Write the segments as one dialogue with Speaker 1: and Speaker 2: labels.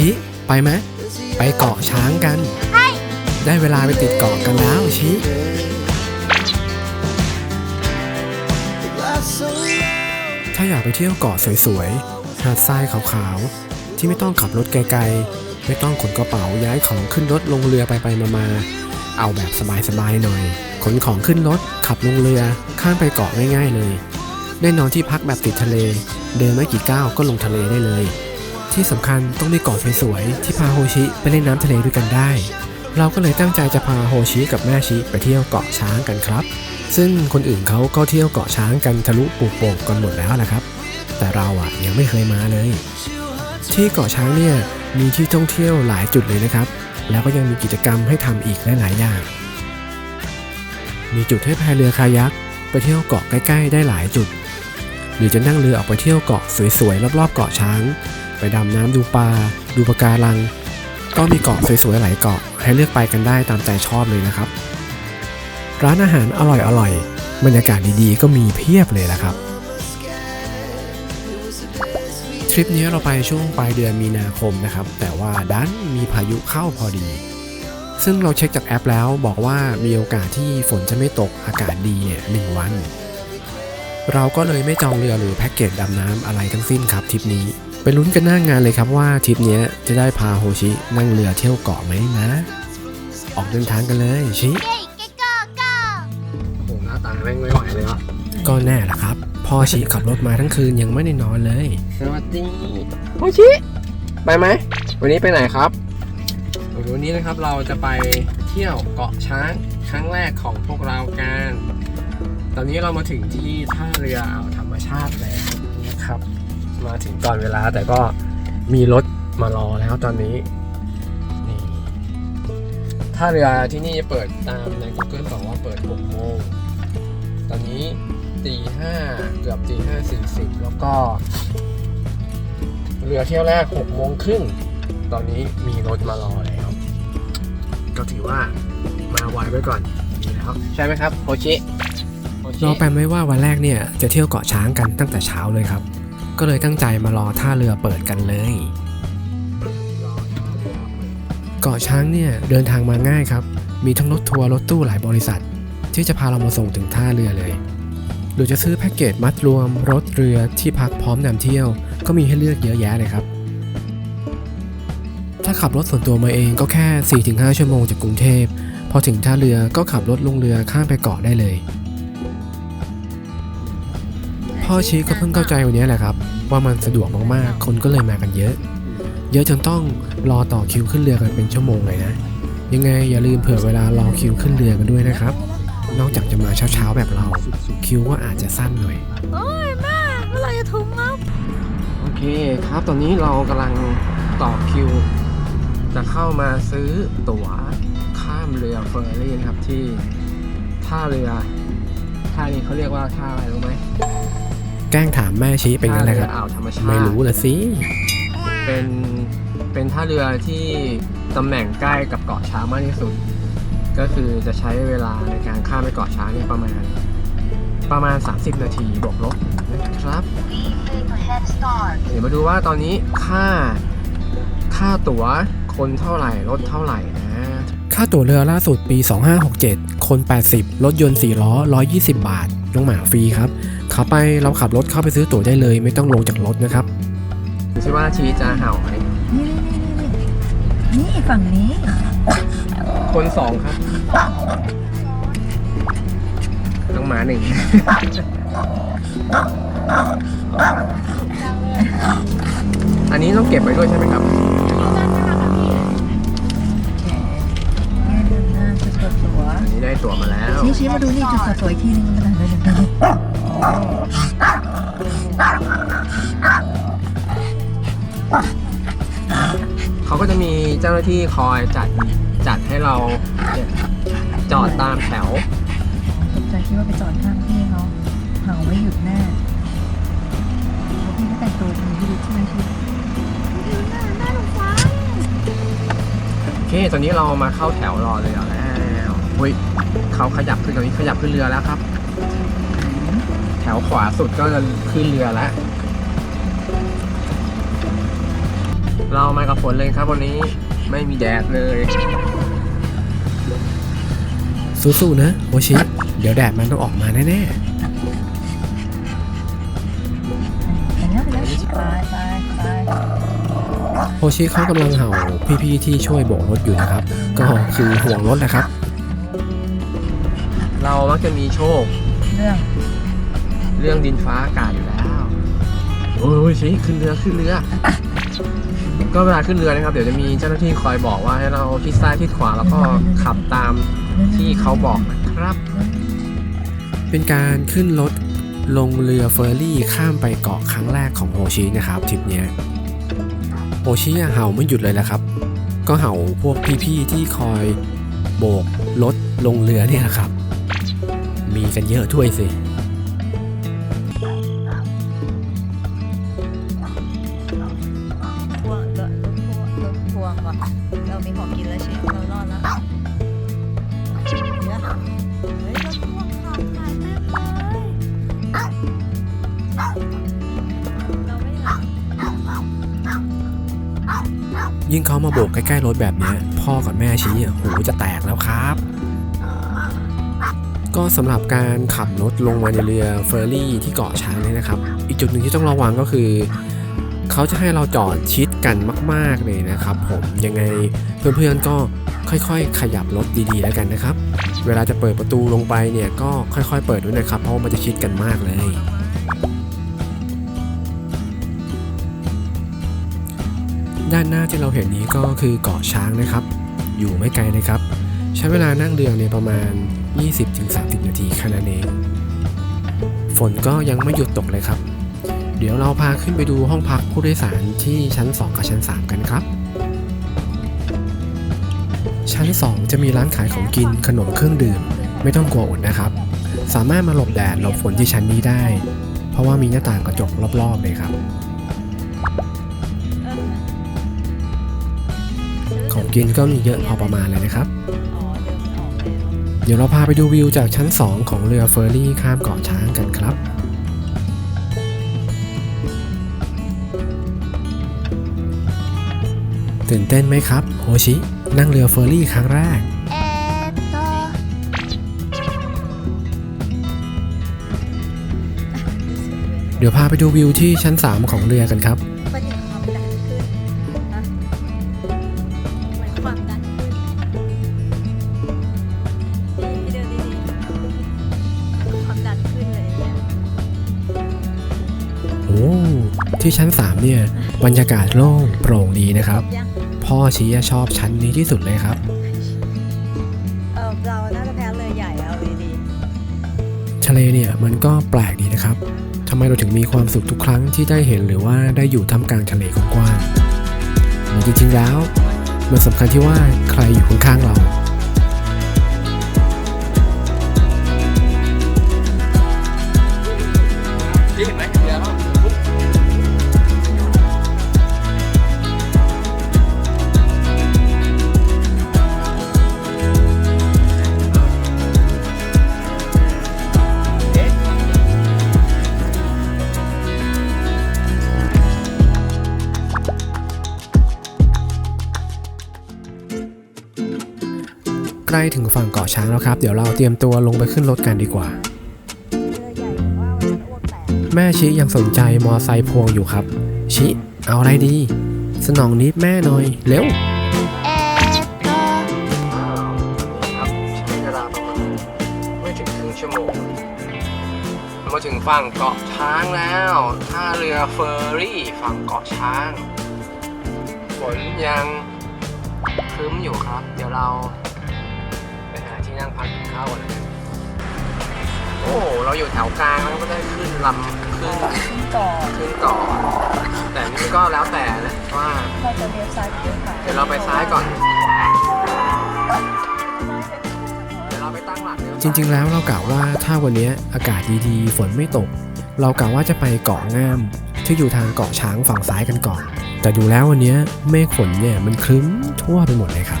Speaker 1: ชิไปไหมไปเกาะช้างกัน ได้เวลาไปติดเกาะกันแล้วชิถ้าอยากไปเที่ยวเกาะสวยๆ หาดทรายขาวๆ ที่ไม่ต้องขับรถไกลๆ ไม่ต้องขนกระเป๋าย้ายของขึ้นรถลงเรือไปๆมาๆ เอาแบบสบายๆหน่อย ขนของขึ้นรถขับลงเรือข้ามไปเกาะง่ายๆเลย ได้นอนที่พักแบบติดทะเล เดินไม่กี่ก้าวก็ลงทะเลได้เลย ที่สำคัญต้องมีเกาะสวยๆที่พาโฮชิไปเล่นน้ำทะเลด้วยกันได้ เราก็เลยตั้งใจจะพาโฮชิกับแม่ชิไปเที่ยวเกาะช้างกันครับ ซึ่งคนอื่นเขาก็เที่ยวเกาะช้างกันทะลุปูโป่งกันหมดแล้วนะครับ แต่เราอะยังไม่เคยมาเลย ที่เกาะช้างเนี่ยมีที่ท่องเที่ยวหลายจุดเลยนะครับ แล้วก็ยังมีกิจกรรมให้ทำอีกหลายๆอย่าง มีจุดให้พายเรือคายักไปเที่ยวเกาะใกล้ ๆ ได้หลายจุด หรือจะนั่งเรือออกไปเที่ยวเกาะสวยๆรอบๆเกาะช้าง ไปดำน้ำดูปลาดูปะการัง ก็มีเกาะสวยๆหลายเกาะให้เลือกไปกันได้ตามใจชอบเลยนะครับ ร้านอาหารอร่อยๆบรรยากาศดีๆ ก็มีเพียบเลยละครับทริปนี้เราไปช่วงปลายเดือนมีนาคมนะครับ แต่ว่าดันมีพายุเข้าพอดี ซึ่งเราเช็คจากแอปแล้วบอกว่ามีโอกาสที่ฝนจะไม่ตกอากาศดีเนี่ยหนึ่งวัน เราก็เลยไม่จองเรือหรือแพ็กเกจดำน้ำอะไรทั้งสิ้นครับทริปนี้ ไปลุ้นกันหน้างานเลยครับว่าทริปเนี้ยจะได้พาโฮชินั่งเรือเที่ยวเกาะไหมนะ ออกเดินทางกันเลยชิ
Speaker 2: โอ้หน้าตาแม่งไม่ไหวเลยว่ะ
Speaker 1: ก็แน่ละครับพ่อชิขับรถมาทั้งคืนยังไม่ได้นอนเลย
Speaker 2: สวัสดีโอชิ ไปไหม วันนี้ไปไหนครับวันนี้นะครับเราจะไปเที่ยวเกาะช้างครั้งแรกของพวกเรากัน ตอนนี้เรามาถึงที่ท่าเรืออ่าวธรรมชาติแล้วนะครับ มาถึงก่อนเวลาแต่ก็มีรถมารอแล้วตอนนี้นี่ท่าเรือที่นี่จะเปิดตามใน Google บอกว่าเปิด6โมงตอนนี้ตีห้าเกือบตีห้าสี่สิบแล้วก็ เรือเที่ยวแรกหกโมงครึ่งตอนนี้มีรถมารอแล้ว ก็ถือว่ามาไวไว้ก่อนดีแล้วใช่ไหมครับโอชิโอชิ
Speaker 1: เราแปลนไว้ว่าวันแรกเนี่ยจะเที่ยวเกาะช้างกันตั้งแต่เช้าเลยครับ ก็เลยตั้งใจมารอท่าเรือเปิดกันเลย
Speaker 2: เกาะ
Speaker 1: ช้างเนี่ยเดินทางมาง่ายครับ มีทั้งรถทัวร์รถตู้หลายบริษัท ที่จะพาเรามาส่งถึงท่าเรือเลย หรือจะซื้อแพ็กเกจมัดรวม รถเรือที่พักพร้อมนำเที่ยว ก็มีให้เลือกเยอะแยะเลยครับ ถ้าขับรถส่วนตัวมาเองก็แค่ 4-5 ชั่วโมงจากกรุงเทพพอถึงท่าเรือก็ขับรถลงเรือข้ามไปเกาะได้เลยพ่อชี้ก็เพิ่งเข้าใจวันนี้แหละครับ ว่ามันสะดวกมากๆ คนก็เลยมากันเยอะ เยอะจนต้องรอต่อคิวขึ้นเรือกันเป็นชั่วโมงเลยนะ ยังไงอย่าลืมเผื่อเวลารอคิวขึ้นเรือกันด้วยนะครับ นอกจากจะมาเช้าๆแบบเรา คิวก็อาจจะสั้นหน่อย
Speaker 3: โอ้ยแม่เมื่อไหรจะถึงครับ
Speaker 2: โอเคครับตอนนี้เรากำลังต่อคิว จะเข้ามาซื้อตั๋วข้ามเรือเฟอร์รี่นะครับที่ท่าเรือท่านี้เขาเรียกว่าท่าอะไรรู้ไหม
Speaker 1: แกล้งถามแม่ชี้เป็นงั้นแหละครับ
Speaker 2: ท่าเรืออ่าวธรรมชาติ
Speaker 1: ไม่รู้ละสิ
Speaker 2: เป็นเป็นท่าเรือที่ตำแหน่งใกล้กับเกาะช้างมากที่สุด ก็คือจะใช้เวลาในการข้ามไปเกาะช้างเนี่ยประมาณ ประมาณ 30 นาทีบวกลบนะครับเดี๋ยวมาดูว่าตอนนี้ค่าค่าตั๋วคนเท่าไหร่รถเท่าไหร่นะ
Speaker 1: ค่าตั๋วเรือล่าสุดปี 2567 คน 80 รถยนต์ 4 ล้อ 120 บาท น้องหมาฟรีครับ ขาไปเราขับรถเข้าไปซื้อตั๋วได้เลย ไม่ต้องลงจากรถนะครับ
Speaker 2: ดูสิว่าชีจะเห่าไหม
Speaker 3: นี่นี่นี่นี่ฝั่งนี้
Speaker 2: คนสองครับน้องหมาหนึ่งอันนี้ต้องเก็บไว้ด้วยใช่ไหมครับ
Speaker 3: เนี่ยเดินหน้าจุดสวย
Speaker 2: อันนี้ได้ตั๋วมาแล้ว
Speaker 3: ชี้ชี้มาดูนี่จุดสวยๆอีกทีนึงมันอะไรเดินๆ
Speaker 2: เขาก็จะมีเจ้าหน้าที่คอยจัดจัดให้เราเนี่ยจอดตามแถว
Speaker 3: ตกใจคิดว่าไปจอดข้างพี่เขาเห่าไม่หยุดแน่แล้วพี่ก็แต่งตัวดีพี่ดูใช่ไหมชี้
Speaker 2: โอเคตอนนี้เรามาเข้าแถวรอเรือแล้วอุ้ยเขาขยับขึ้นตอนนี้ขยับขึ้นเรือแล้วครับแถ วขวาสุดก็จะขึ้นเรือแล้วเรามากับฝนเลยครับวันนี้ไม่มีแดดเลย
Speaker 1: สู้ๆนะโอชิ เดี๋ยวแดดมันต้องออกมาแน่
Speaker 3: ไปแล้วไปแล้วไปไปไป
Speaker 1: ๆโอชิเขากำลังเห่าพี่ๆที่ช่วยโบกรถอยู่นะครับ ก็คือห่วงรถนะครับ
Speaker 2: เรามักจะมีโชค
Speaker 3: เรื่อง
Speaker 2: เรื่องดินฟ้าอากาศอยู่แล้วโอ้ยชิขึ้นเรือขึ้นเรือ ก็เวลาขึ้นเรือนะครับ เดี๋ยวจะมีเจ้าหน้าที่คอยบอกว่าให้เราทิศซ้ายทิศขวาแล้วก็ขับตามที่เขาบอกนะครับ
Speaker 1: เป็นการขึ้นรถลงเรือเฟอร์รี่ข้ามไปเกาะครั้งแรกของโอชินะครับทริปเนี้ยโอชิอะเห่าไม่หยุดเลยแหละครับ ก็เห่าพวกพี่ๆที่คอยโบกรถลงเรือเนี่ยนะครับ มีกันเยอะถ้วยสิ
Speaker 4: ยิ่งเขา
Speaker 1: มาโบกใกล้ๆรถแบบนี้พ่อกับแม่ชี้อะหูจะแตกแล้วครับ ก็สำหรับการขับรถลงมาในเรือเฟอร์รี่ที่เกาะช้างนี่นะครับ อีกจุดหนึ่งที่ต้องระวังก็คือ เขาจะให้เราจอดชิดกันมาก ๆ เลยนะครับ ผมยังไงเพื่อนๆก็ค่อยๆ ขยับรถดีๆ แล้วกันนะครับ เวลาจะเปิดประตูลงไปเนี่ยก็ค่อยๆ เปิดด้วยนะครับ เพราะมันจะชิดกันมากเลย ด้านหน้าที่เราเห็นนี้ก็คือเกาะช้างนะครับ อยู่ไม่ไกลเลยครับ ใช้เวลานั่งเรือเนี่ยประมาณ 20-30 นาทีแค่นั้นเอง ฝนก็ยังไม่หยุดตกเลยครับ เดี๋ยวเราพาขึ้นไปดูห้องพักผู้โดยสารที่ชั้น 2 กับชั้น 3 กันครับ ชั้น 2 จะมีร้านขายของกินขนมเครื่องดื่ม ไม่ต้องกลัวอดนะครับ สามารถมาหลบแดดหลบฝนที่ชั้นนี้ได้ เพราะว่ามีหน้าต่างกระจกรอบๆเลยครับ กินก็มีเยอะพอประมาณเลยนะครับ
Speaker 4: เดี๋
Speaker 1: ยวเราพาไปดูวิวจากชั้น 2 ของเรือเฟอร์รี่ข้ามเกาะช้างกันครับตื่นเต้นไหมครับโฮชิ นั่งเรือเฟอร์รี่ครั้งแรกเดี๋ยวพาไปดูวิวที่ชั้น 3 ของเรือกันครับ ที่ชั้น 3 เนี่ยบรรยากาศโล่งโปร่งดีนะครับ
Speaker 4: ยัง
Speaker 1: พ่อชี้ชอบชั้นนี้ที่สุดเลยครับ
Speaker 4: เออเราน่าจะแพ้เรือใหญ่เอาดี
Speaker 1: ทะเลเนี่ยมันก็แปลกดีนะครับทำไมเราถึงมีความสุขทุกครั้งที่ได้เห็นหรือว่าได้อยู่ท่ามกลางทะเลกว้างๆหรือจริงๆแล้ว มันสำคัญที่ว่าใครอยู่ข้างๆเรา ใกล้ถึงฝั่งเกาะช้างแล้วครับ เดี๋ยวเราเตรียมตัวลงไปขึ้นรถกันดีกว่า
Speaker 4: ๆเรือใหญ่ผมว่ามันจะอ้วกแม่
Speaker 1: ชิยังสนใจมอไซค์พวงอยู่ครับ ชิ เอาอะไรดี สนองนิดแม่หน่อย เร็ว
Speaker 2: มาถึงครึ่งชั่วโมงมาถึงฝั่งเกาะช้างแล้วท่าเรือเฟอร์รี่ฝั่งเกาะช้างฝนยังครึ้มอยู่ครับ เดี๋ยวเรา ข้าวกันเลยโอ้เราอยู่แถวกลางแล้วก็ได้ขึ้นลำขึ้น
Speaker 3: ขึ้นก่อน
Speaker 2: ขึ้นเกาะแต่นี่ก็แล้วแต่นะว่า
Speaker 3: เราจะเลี้ยวซ้ายหรือเลี้ยวขวา
Speaker 2: เดี๋ยวเราไปซ้ายก่อน เดี๋ยวเราไปตั้งหลักเดี๋ยว
Speaker 1: จริงๆแล้วเรากะว่าถ้าวันนี้อากาศดีๆ ฝนไม่ตก เรากะว่าจะไปเกาะง่าม ที่อยู่ทางเกาะช้างฝั่งซ้ายกันก่อน แต่ดูแล้ววันนี้เมฆฝนเนี่ยมันครึ้มทั่วไปหมดเลยครับ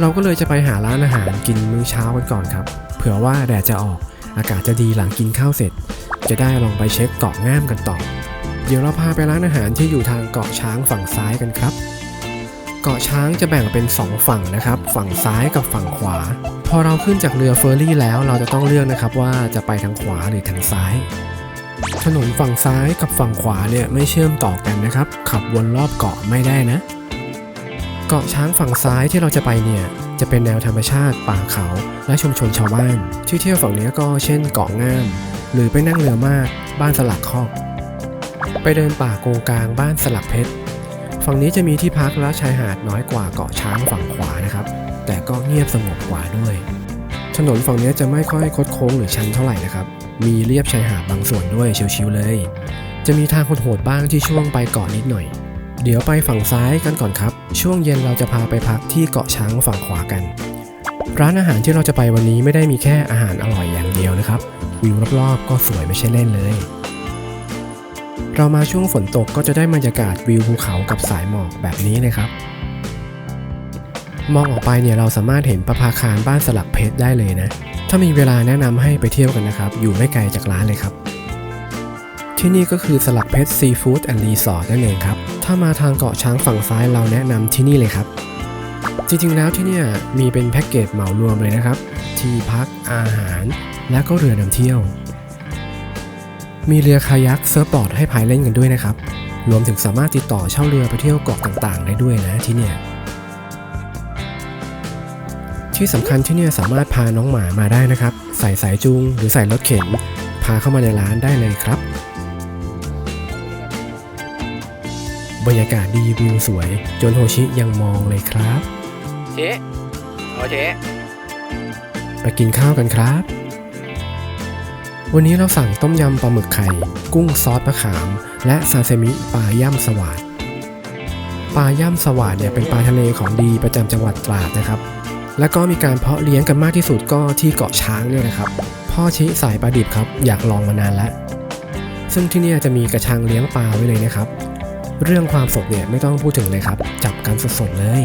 Speaker 1: เราก็เลยจะไปหาร้านอาหารกินมื้อเช้ากันก่อนครับ เผื่อว่าแดดจะออกอากาศจะดีหลังกินข้าวเสร็จ จะได้ลองไปเช็คเกาะง่ามกันต่อ เดี๋ยวเราพาไปร้านอาหารที่อยู่ทางเกาะช้างฝั่งซ้ายกันครับ เกาะช้างจะแบ่งเป็น 2 ฝั่งนะครับ ฝั่งซ้ายกับฝั่งขวา พอเราขึ้นจากเรือเฟอร์รี่แล้วเราจะต้องเลือกนะครับว่าจะไปทางขวาหรือทางซ้ายถนนฝั่งซ้ายกับฝั่งขวาเนี่ยไม่เชื่อมต่อกันนะครับ ขับวนรอบเกาะไม่ได้นะ เกาะช้างฝั่งซ้ายที่เราจะไปเนี่ยจะเป็นแนวธรรมชาติป่าเขา และชุมชนชาวบ้าน ที่เที่ยวฝั่งนี้ก็เช่นเกาะง่าม หรือไปนั่งเรือมากบ้านสลักคอก ไปเดินป่าโกงกลางบ้านสลักเพชรฝั่งนี้จะมีที่พักและชายหาดน้อยกว่าเกาะช้างฝั่งขวานะครับ แต่ก็เงียบสงบกว่าด้วย ถนนฝั่งนี้จะไม่ค่อยคดโค้งหรือชันเท่าไหร่นะครับ มีเรียบชายหาดบางส่วนด้วยชิวๆเลย จะมีทางโหดๆบ้างที่ช่วงไปเกาะนิดหน่อย เดี๋ยวไปฝั่งซ้ายกันก่อนครับ ช่วงเย็นเราจะพาไปพักที่เกาะช้างฝั่งขวากัน ร้านอาหารที่เราจะไปวันนี้ไม่ได้มีแค่อาหารอร่อยอย่างเดียวนะครับ วิวรอบๆ ก็สวยไม่ใช่เล่นเลย เรามาช่วงฝนตกก็จะได้บรรยากาศวิวภูเขากับสายหมอกแบบนี้เลยครับ มองออกไปเนี่ยเราสามารถเห็นประภาคารบ้านสลักเพชรได้เลยนะ ถ้ามีเวลาแนะนำให้ไปเที่ยวกันนะครับ อยู่ไม่ไกลจากร้านเลยครับ ที่นี่ก็คือสลักเพชรซีฟู้ดแอนด์รีสอร์ทนั่นเองครับ ถ้ามาทางเกาะช้างฝั่งซ้ายเราแนะนำที่นี่เลยครับ จริงๆแล้วที่นี่มีเป็นแพ็กเกจเหมารวมเลยนะครับ ที่พักอาหาร และก็เรือนำเที่ยว มีเรือคายักเซิร์ฟบอร์ดให้พายเล่นกันด้วยนะครับ รวมถึงสามารถติดต่อเช่าเรือไปเที่ยวเกาะต่างๆ ได้ด้วยนะที่เนี่ยที่สำคัญที่นี่สามารถพาน้องหมามาได้นะครับ ใส่สายจูงหรือใส่รถเข็น พาเข้ามาในร้านได้เลยครับ บรรยากาศดีวิวสวย จนโฮชิยังมองเลยครับ
Speaker 2: เจ๊โอเจ๊
Speaker 1: ไปกินข้าวกันครับ วันนี้เราสั่งต้มยำปลาหมึกไข่ กุ้งซอสมะขาม และซาซิมิปลาย่ำสวาดปลาย่ำสวาดเนี่ยเป็นปลาทะเลของดีประจำจังหวัดตราดนะครับ แล้วก็มีการเพาะเลี้ยงกันมากที่สุดก็ที่เกาะช้างเนี่ยนะครับ พ่อชี้สายปลาดิบครับอยากลองมานานแล้ว ซึ่งที่เนี่ยจะมีกระชังเลี้ยงปลาไว้เลยนะครับ เรื่องความสดเนี่ยไม่ต้องพูดถึงเลยครับ จับกันสดๆเลย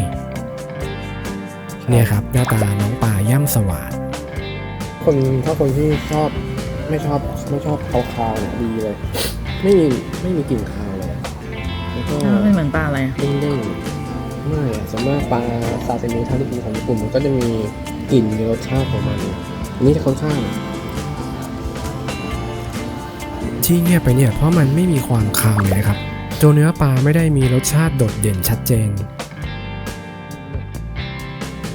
Speaker 1: เนี่ยครับหน้าตาน้องปลาย่ำสวาด
Speaker 2: คนถ้าคนที่ชอบไม่ชอบไม่ชอบคาวๆเนี่ยดีเลย ไม่มีไม่มีกลิ่นคาวเลยแล้วก็
Speaker 3: ไม่เหมือนปลาอะไร
Speaker 2: เด้งๆไม่อะส่วนมากปลาซาซิมิทาริของญี่ปุ่นมันก็จะมีกลิ่นมีรสชาติของมันอันนี้จะค่อนข้าง
Speaker 1: ที่เงียบไปเนี่ยเพราะมันไม่มีความคาวเลยนะครับ ตัวเนื้อปลาไม่ได้มีรสชาติโดดเด่นชัดเจน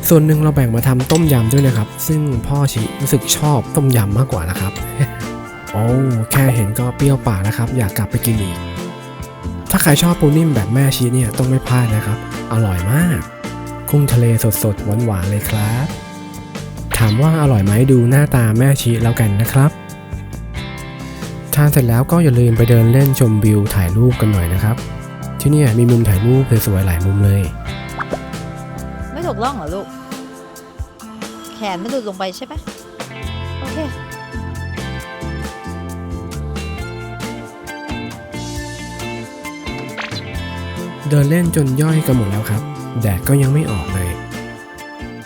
Speaker 1: ส่วนหนึ่งเราแบ่งมาทำต้มยำด้วยนะครับ ซึ่งพ่อชิรู้สึกชอบต้มยำมากกว่านะครับ โอ้แค่เห็นก็เปรี้ยวปากนะครับ อยากกลับไปกินอีก ถ้าใครชอบปูนิ่มแบบแม่ชีเนี่ยต้องไม่พลาดนะครับ อร่อยมาก กุ้งทะเลสดๆหวานๆเลยครับ ถามว่าอร่อยไหมดูหน้าตาแม่ชีแล้วกันนะครับ ทานเสร็จแล้วก็อย่าลืมไปเดินเล่นชมวิวถ่ายรูปกันหน่อยนะครับ ที่เนี่ยมีมุมถ่ายรูปสวยๆหลายมุมเลย
Speaker 4: ไม่ถูกล่องเหรอลูก แขนไม่หลุดลงไปใช่ปะโอเค
Speaker 1: เดินเล่นจนย่อยกันหมดแล้วครับ แดดก็ยังไม่ออกเลย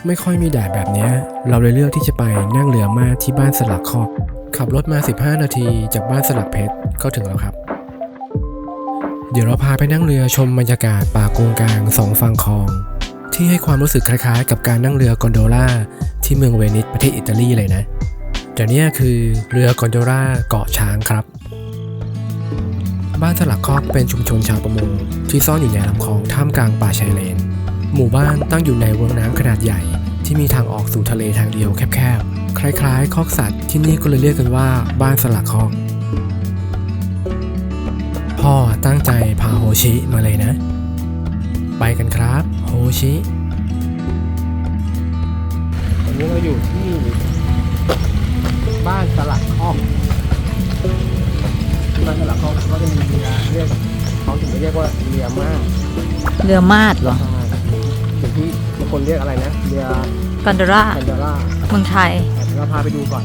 Speaker 1: ไม่ค่อยมีแดดแบบเนี้ยเราเลยเลือกที่จะไปนั่งเรือมาที่บ้านสลักคอก ขับรถมา 15 นาทีจากบ้านสลักเพชรก็ถึงแล้วครับ เดี๋ยวเราพาไปนั่งเรือชมบรรยากาศป่าโกงกลางสองฝั่งคลอง ที่ให้ความรู้สึกคล้ายๆ กับการนั่งเรือกอนโดล่าที่เมืองเวนิสประเทศอิตาลีเลยนะแต่นี่คือเรือกอนโดล่าเกาะช้างครับ บ้านสลักคอกเป็นชุมชนชาวประมงที่ซ่อนอยู่ในลำคลองท่ามกลางป่าชายเลน หมู่บ้านตั้งอยู่ในเวิงน้ำขนาดใหญ่ที่มีทางออกสู่ทะเลทางเดียวแคบๆ คล้ายๆ คอกสัตว์ที่นี่ก็เลยเรียกกันว่าบ้านสลักคอก พ่อตั้งใจพาโฮชิมาเลยนะ ไปกันครับโฮชิ
Speaker 2: ตอนนี้เราอยู่ที่บ้านสลักคอกที่บ้านสลักคอกเขาจะมีเรือเรียกเขาถึงจะเรียกว่าเรือมาก
Speaker 4: เรือมาดเหรอ
Speaker 2: ถึงที่บางคนเรียกอะไรนะเรือ
Speaker 4: กันดาร่า
Speaker 2: แพนดาร่า
Speaker 4: เมืองไทย
Speaker 2: เราพาไปดูก่อน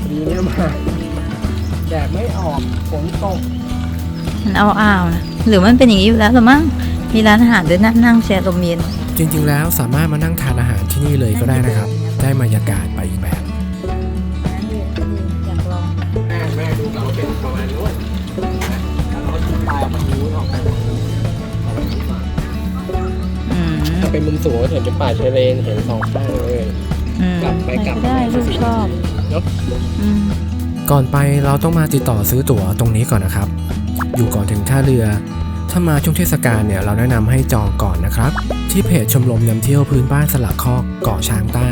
Speaker 2: พอดีเนี่ยมาแดดไม่ออกฝนตก
Speaker 4: มันเอาอ้าวๆนะหรือมันเป็นอย่างนี้อยู่แล้วหรือมั้งมีร้านอาหารด้วยนะนั่งแชร์ลมเย็น
Speaker 1: จริงๆแล้วสามารถมานั่งทานอาหารที่นี่เลยก็ได้นะครับ ได้บรรยากาศไปอีกแบบ
Speaker 2: เป็นมุมสูงก็เห็นเป็นป่าชายเลนเห็นสองข้างเลย
Speaker 4: อืม
Speaker 2: กลับไปกลับ
Speaker 4: ได้
Speaker 2: มา
Speaker 4: ลูกชอบ
Speaker 2: เนอะ
Speaker 4: อืม
Speaker 1: ก่อนไปเราต้องมาติดต่อซื้อตั๋วตรงนี้ก่อนนะครับ อยู่ก่อนถึงท่าเรือ ถ้ามาช่วงเทศกาลเนี่ยเราแนะนำให้จองก่อนนะครับ ที่เพจชมรมนำเที่ยวพื้นบ้านสลักคอกเกาะช้างใต้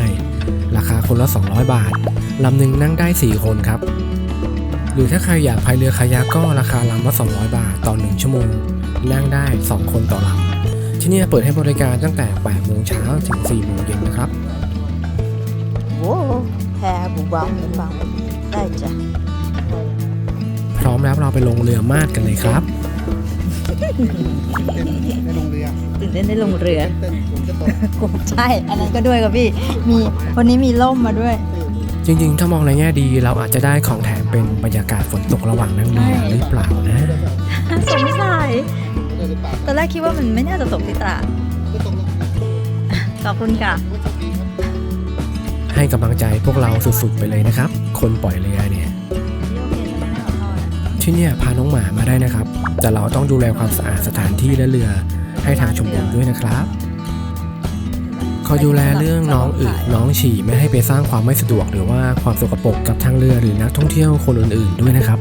Speaker 1: ราคาคนละ 200 บาทลำหนึ่งนั่งได้ 4 คนครับ หรือถ้าใครอยากพายเรือคายักก็ราคาลำละ200 บาทต่อ 1 ชั่วโมง นั่งได้ 2 คนต่อลำ ที่เนี่ยเปิดให้บริการตั้งแต่ 8 โมงเช้าถึง 4 โมงเย็นนะครับ
Speaker 4: โอ้แพบุบังบุบังได้จ้ะ
Speaker 1: พร้อมแล้วเราไปลงเรือมาดกันเลยครับ
Speaker 5: ในโรงเรียน
Speaker 4: ตื่นเต้นได้ลงเรือ
Speaker 5: เต้นผมจะตก
Speaker 4: ใช่ อันนั้นก็ด้วยครับพี่ มีวันนี้มีล่มมาด้วย
Speaker 1: จริงๆ ถ้ามองในแง่ดีเราอาจจะได้ของแถมเป็นบรรยากาศฝนตกระหว่างนั่งเรือหรือเปล่านะ
Speaker 4: สงสัย ตอนแรกคิดว่ามันไม่น่าจะตกที่ตราด
Speaker 5: ก็ตกลง
Speaker 4: ขอบคุณค่ะ
Speaker 5: ว่าโชคดีครับ
Speaker 1: ให้กำลังใจพวกเราสุดๆไปเลยนะครับ คนปล่อยเรือเนี่ย ที่เนี่ยพาน้องหมามาได้นะครับ แต่เราต้องดูแลความสะอาดสถานที่และเรือให้ทางชมรมด้วยนะครับคอยดูแลเรื่องน้องอึน้องฉี่ไม่ให้ไปสร้างความไม่สะดวก หรือว่าความสกปรกกับทางเรือหรือนักท่องเที่ยวคนอื่นๆด้วยนะครับ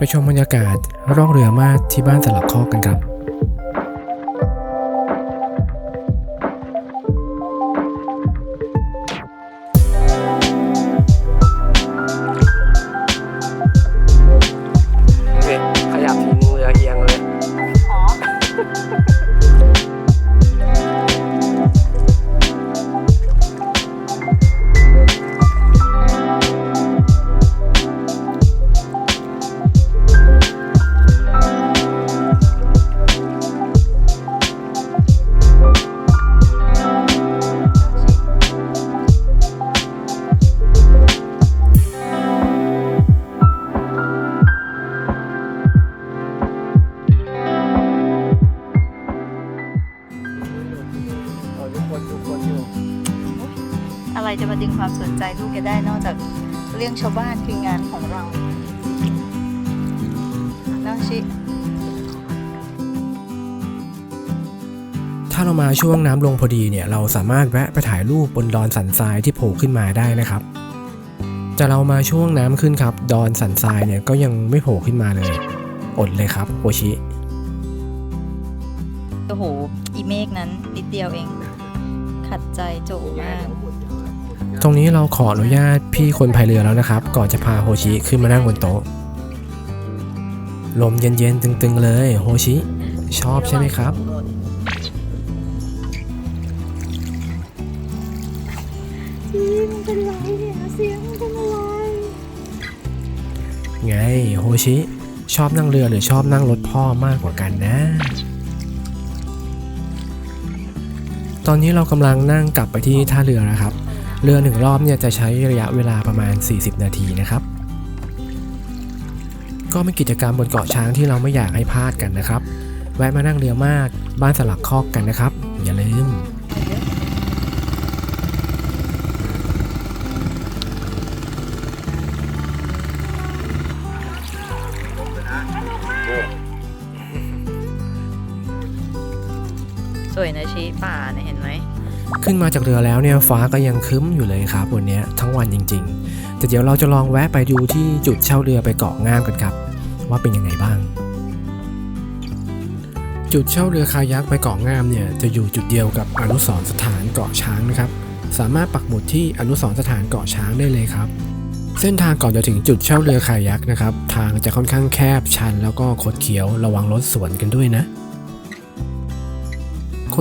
Speaker 1: ไปชมบรรยากาศร่องเรือมาที่บ้านสลักคอกันครับ
Speaker 4: ช่วงน้ำ
Speaker 1: ลงพอดีเนี่ยเราสามารถแวะไปถ่ายรูปบนดอนสันทรายที่โผล่ขึ้นมาได้นะครับแต่เรามาช่วงน้ำขึ้นครับ ดอนสันทรายเนี่ยก็ยังไม่โผล่ขึ้นมาเลยอดเลยครับโอชิ
Speaker 4: โอ้โหอีเมฆนั้นนิดเดียวเอง ขัดใจโจมาก
Speaker 1: ตรงนี้เราขออนุญาตพี่คนพายเรือแล้วนะครับ ก่อนจะพาโฮชิขึ้นมานั่งบนโต๊ะลมเย็นๆตึงๆเลยโฮชิ ชอบใช่ไหมครับ ชิ ชอบนั่งเรือหรือชอบนั่งรถพ่อมากกว่ากันนะ ตอนนี้เรากำลังนั่งกลับไปที่ท่าเรือนะครับ เรือหนึ่งรอบเนี่ยจะใช้ระยะเวลาประมาณ 40 นาทีนะครับ ก็เป็นกิจกรรมบนเกาะช้างที่เราไม่อยากให้พลาดกันนะครับ แวะมานั่งเรือมาก บ้านสลักคอกกันนะครับ อย่าลืม
Speaker 4: วยนะชีป่าเนี่ยเห็นไหม
Speaker 1: ขึ้นมาจากเรือแล้วเนี่ยฟ้าก็ยังครึ้มอยู่เลยครับวันนี้ทั้งวันจริง ๆ แต่เดี๋ยวเราจะลองแวะไปดูที่จุดเช่าเรือไปเกาะงามกันครับ ว่าเป็นยังไงบ้าง จุดเช่าเรือคายักไปเกาะงามเนี่ยจะอยู่จุดเดียวกับอนุสรสถานเกาะช้างนะครับ สามารถปักหมุดที่อนุสรสถานเกาะช้างได้เลยครับ เส้นทางก่อนจะถึงจุดเช่าเรือคายักนะครับ ทางจะค่อนข้างแคบชันแล้วก็คดเคี้ยวระวังรถสวนกันด้วยนะ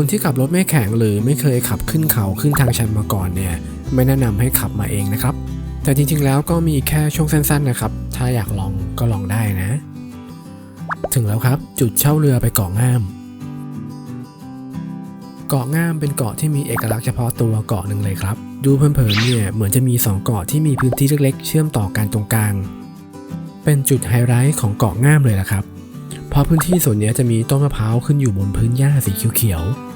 Speaker 1: คนที่ขับรถไม่แข็งหรือไม่เคยขับขึ้นเขาขึ้นทางชันมาก่อนเนี่ยไม่แนะนำให้ขับมาเองนะครับ แต่จริงๆแล้วก็มีแค่ช่วงสั้นๆนะครับ ถ้าอยากลองก็ลองได้นะ ถึงแล้วครับจุดเช่าเรือไปเกาะงาม เกาะงามเป็นเกาะที่มีเอกลักษณ์เฉพาะตัวเกาะหนึ่งเลยครับ ดูเผินๆเนี่ยเหมือนจะมีสองเกาะที่มีพื้นที่เล็กๆ เชื่อมต่อกันตรงกลาง เป็นจุดไฮไลท์ของเกาะงามเลยละครับเพราะพื้นที่ส่วนนี้จะมีต้นมะพร้าวขึ้นอยู่บนพื้นหญ้าสีเขียวๆ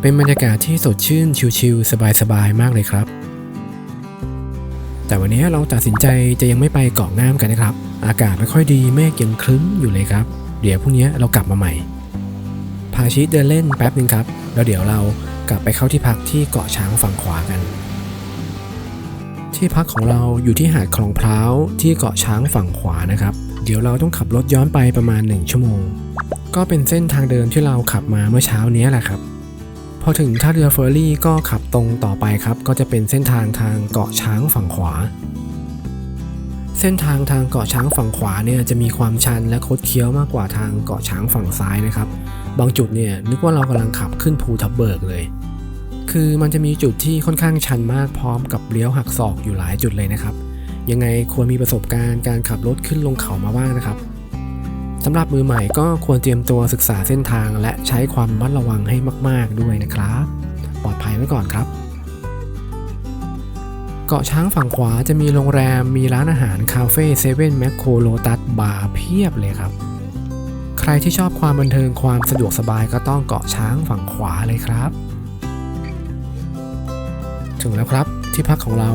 Speaker 1: เป็นบรรยากาศที่สดชื่นชิลๆสบายๆมากเลยครับ แต่วันนี้เราตัดสินใจจะยังไม่ไปเกาะงามกันนะครับ อากาศไม่ค่อยดีเมฆยังครึ้มอยู่เลยครับ เดี๋ยวพรุ่งนี้เรากลับมาใหม่พาชิเดินเล่นแป๊บหนึ่งครับ แล้วเดี๋ยวเรากลับไปเข้าที่พักที่เกาะช้างฝั่งขวากัน ที่พักของเราอยู่ที่หาดคลองพร้าวที่เกาะช้างฝั่งขวานะครับ เดี๋ยวเราต้องขับรถย้อนไปประมาณ 1 ชั่วโมง ก็เป็นเส้นทางเดิมที่เราขับมาเมื่อเช้านี้แหละครับ พอถึงท่าเรือเฟอร์รี่ก็ขับตรงต่อไปครับ ก็จะเป็นเส้นทางทางเกาะช้างฝั่งขวา เส้นทางทางเกาะช้างฝั่งขวาเนี่ยจะมีความชันและคดเคี้ยวมากกว่าทางเกาะช้างฝั่งซ้ายนะครับ บางจุดเนี่ยนึกว่าเรากำลังขับขึ้นภูทับเบิกเลย คือมันจะมีจุดที่ค่อนข้างชันมากพร้อมกับเลี้ยวหักศอกอยู่หลายจุดเลยนะครับ ยังไงควรมีประสบการณ์การขับรถขึ้นลงเขามาบ้างนะครับ สำหรับมือใหม่ก็ควรเตรียมตัวศึกษาเส้นทาง และใช้ความระมัดระวังให้มาก ๆ ด้วยนะครับ ปลอดภัยไว้ก่อนครับ เกาะช้างฝั่งขวาจะมีโรงแรมมีร้านอาหารคาเฟ่เซเว่นแมคโครโลตัสบาร์เพียบเลยครับ ใครที่ชอบความบันเทิงความสะดวกสบายก็ต้องเกาะช้างฝั่งขวาเลยครับ ถึงแล้วครับที่พักของเรา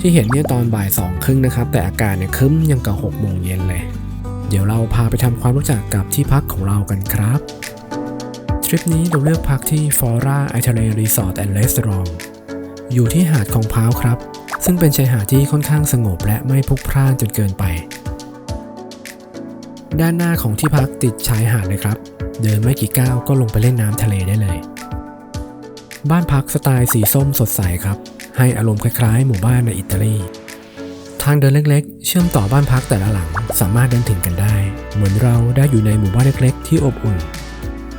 Speaker 1: ที่เห็นเนี่ยตอนบ่ายสองครึ่งนะครับ แต่อากาศเนี่ยคึ้มยังกับหกโมงเย็นเลย เดี๋ยวเราพาไปทำความรู้จักกับที่พักของเรากันครับ ทริปนี้เราเลือกพักที่ Fora i t a l e Resort and Restaurant อยู่ที่หาดของพราวครับ ซึ่งเป็นชายหาดที่ค่อนข้างสงบและไม่พลุกพล่านจนเกินไป ด้านหน้าของที่พักติดชายหาดเลยครับ เดินไม่กี่ก้าวก็ลงไปเล่นน้ำทะเลได้เลย บ้านพักสไตล์สีส้มสดใสครับ ให้อารมณ์คล้ายๆ หมู่บ้านในอิตาลีางเดินเล็กๆ เชื่อมต่อบ้านพักแต่ละหลังสามารถเดินถึงกันได้ เหมือนเราได้อยู่ในหมู่บ้านเล็กๆ ที่อบอุ่น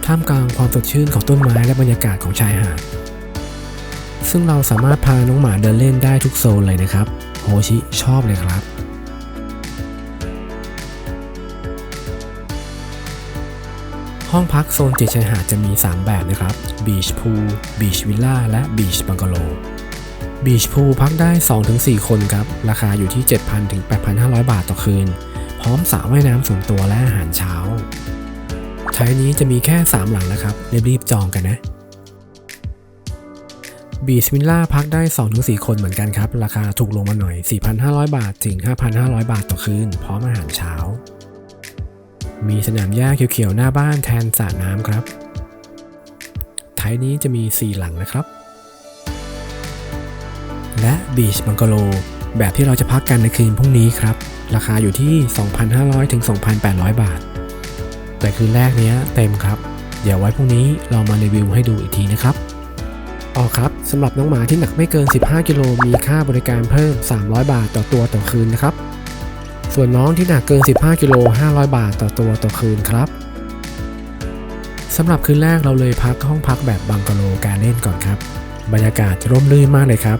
Speaker 1: ท่ามกลางความสดชื่นของต้นไม้และบรรยากาศของชายหาด ซึ่งเราสามารถพาน้องหมาเดินเล่นได้ทุกโซนเลยนะครับ โฮชิชอบเลยครับห้องพักโซนติดชายหาดจะมี 3 แบบนะครับ Beach Pool Beach Villa และ Beach Bungalow Beach Pool พักได้ 2-4 คนครับ ราคาอยู่ที่ 7,000ถึง8,500 บาทต่อคืน พร้อมสระว่ายน้ำส่วนตัวและอาหารเช้าใช้นี้จะมีแค่ 3 หลังนะครับรีบๆจองกันนะ Beach Villa พักได้ 2-4 คนเหมือนกันครับ ราคาถูกลงมาหน่อย 4,500 บาทถึง 5,500 บาทต่อคืน พร้อมอาหารเช้า มีสนามหญ้าเขียวๆ หน้าบ้านแทนสระน้ำครับท้ายนี้จะมี 4 หลังนะครับ และบีชบังก l o แบบที่เราจะพักกันในคืนพรุ่งนี้ครับ ราคาอยู่ที่ 2,500ถึง2,800 บาท แต่คืนแรกเนี้ยเต็มครับ เดี๋ยวไว้พรุ่งนี้เรามารีวิวให้ดูอีกทีนะครับอ๋อครับสำหรับน้องหมาที่หนักไม่เกิน 15 กิโลมีค่าบริการเพิ่ม 300 บาทต่อตัวต่อคืนนะครับ ส่วนน้องที่หนักเกิน 15 กิโล500 บาทต่อตัวต่อคืนครับสำหรับคืนแรกเราเลยพักห้องพักแบบบังกะโลการเล่นก่อนครับ บรรยากาศร่มรื่นมากเลยครับ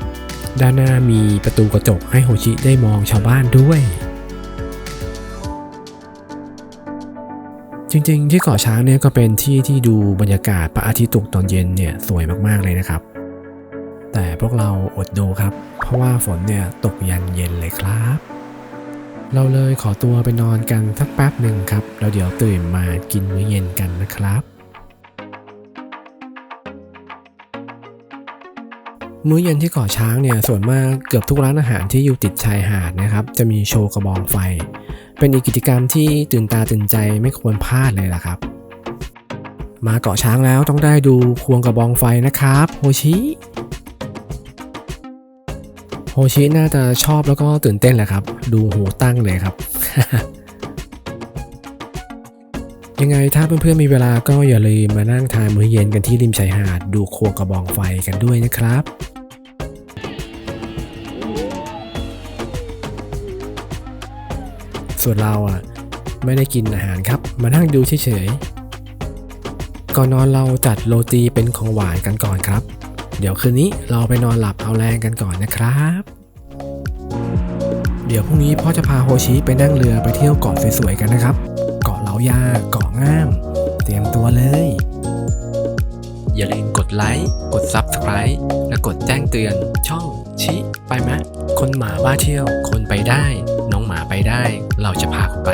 Speaker 1: ด้านหน้ามีประตูกระจกให้โฮชิได้มองชาวบ้านด้วย จริงๆ ที่เกาะช้างเนี่ยก็เป็นที่ที่ดูบรรยากาศพระอาทิตย์ตกตอนเย็นเนี่ยสวยมากๆเลยนะครับ แต่พวกเราอดดูครับ เพราะว่าฝนเนี่ยตกยันเย็นเลยครับ เราเลยขอตัวไปนอนกันสักแป๊บหนึ่งครับแล้วเดี๋ยวตื่นมากินมื้อเย็นกันนะครับ มื้อเย็นที่เกาะช้างเนี่ยส่วนมากเกือบทุกร้านอาหารที่อยู่ติดชายหาดนะครับ จะมีโชว์กระบองไฟ เป็นอีกกิจกรรมที่ตื่นตาตื่นใจไม่ควรพลาดเลยล่ะครับ มาเกาะช้างแล้วต้องได้ดูควงกระบองไฟนะครับโฮชิโฮชิน่าจะชอบแล้วก็ตื่นเต้นแหละครับ ดูหูตั้งเลยครับ ยังไงถ้าเพื่อนๆมีเวลาก็อย่าลืมมานั่งทานมื้อเย็นกันที่ริมชายหาดดูควงกระบองไฟกันด้วยนะครับส่วนเราอะไม่ได้กินอาหารครับ มานั่งดูเฉยๆ ก่อนนอนเราจัดโรตีเป็นของหวานกันก่อนครับ เดี๋ยวคืนนี้เราไปนอนหลับเอาแรงกันก่อนนะครับ เดี๋ยวพรุ่งนี้พ่อจะพาโฮชิไปนั่งเรือไปเที่ยวเกาะสวยๆกันนะครับาะเหลายาเกาะง่าม เตรียมตัวเลย อย่าลืมกดไลค์ กด Subscribe และกดแจ้งเตือนช่องชิไปไหมคนหมาบ้าเที่ยว คนไปได้ น้องหมาไปได้ เราจะพาคุณไป